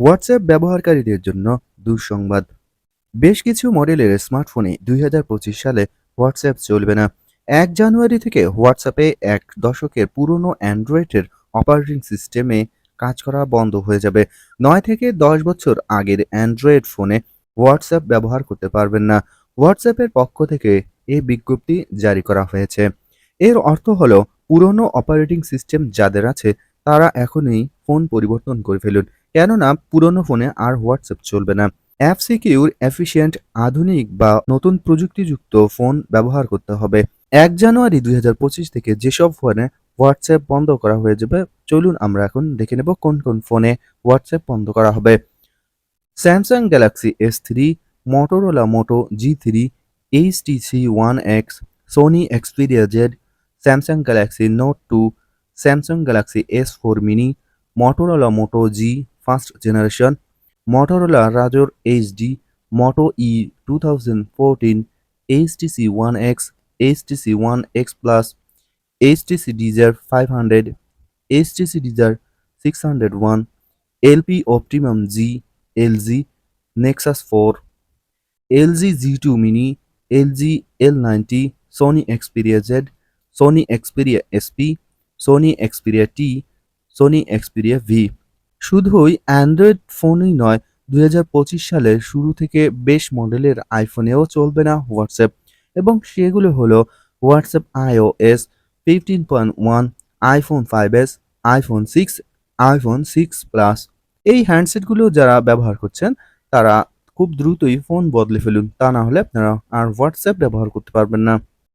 WhatsApp ব্যবহারকারীদের জন্য দুঃসংবাদ। বেশ কিছু মডেলের স্মার্টফোনে দুই হাজার পঁচিশ সালে হোয়াটসঅ্যাপ চলবে না। এক জানুয়ারি থেকে হোয়াটসঅ্যাপে এক দশকের পুরনো অ্যান্ড্রয়েডের অপারেটিং সিস্টেমে কাজ করা বন্ধ হয়ে যাবে। নয় থেকে দশ বছর আগের অ্যান্ড্রয়েড ফোনে হোয়াটসঅ্যাপ ব্যবহার করতে পারবেন না। হোয়াটসঅ্যাপের পক্ষ থেকে এই বিজ্ঞপ্তি জারি করা হয়েছে। এর অর্থ হলো, পুরনো অপারেটিং সিস্টেম যাদের আছে, তারা এখনই ফোন পরিবর্তন করে ফেলুন। কেননা পুরনো ফোনে আর হোয়াটসঅ্যাপ চলবে না। অ্যাপ সিকিউর এফিসিয়েন্ট আধুনিক বা নতুন প্রযুক্তিযুক্ত ফোন ব্যবহার করতে হবে। এক জানুয়ারি দুই হাজার পঁচিশ থেকে যেসব ফোনে হোয়াটসঅ্যাপ বন্ধ করা হয়ে যাবে, চলুন আমরা এখন দেখে নেব কোন কোন ফোনে হোয়াটসঅ্যাপ বন্ধ করা হবে। Samsung Galaxy S three, Motorola Moto G three HTC One X, Sony Xperia Z, Samsung Galaxy Note two, Samsung Galaxy S four mini, Motorola Moto G first generation. Motorola Razr HD, Moto E two thousand fourteen, HTC One X, HTC One X plus, HTC Desire five hundred, HTC Desire six hundred one, LP Optimus G, LG Nexus four, LG G two mini, LG L ninety, Sony Xperia Z, Sony Xperia SP, Sony Xperia T, Sony Xperia V. শুধুই Android ফোনই নয়, দুই সালের শুরু থেকে বেশ মডেলের আইফোনেও চলবে না হোয়াটসঅ্যাপ। এবং সেগুলো হলো WhatsApp iOS fifteen point one, iPhone five S, iPhone six iPhone six plus. এই হ্যান্ডসেটগুলো যারা ব্যবহার করছেন, তারা খুব দ্রুতই ফোন বদলে ফেলুন। তা না হলে আপনারা আর হোয়াটসঅ্যাপ ব্যবহার করতে পারবেন না।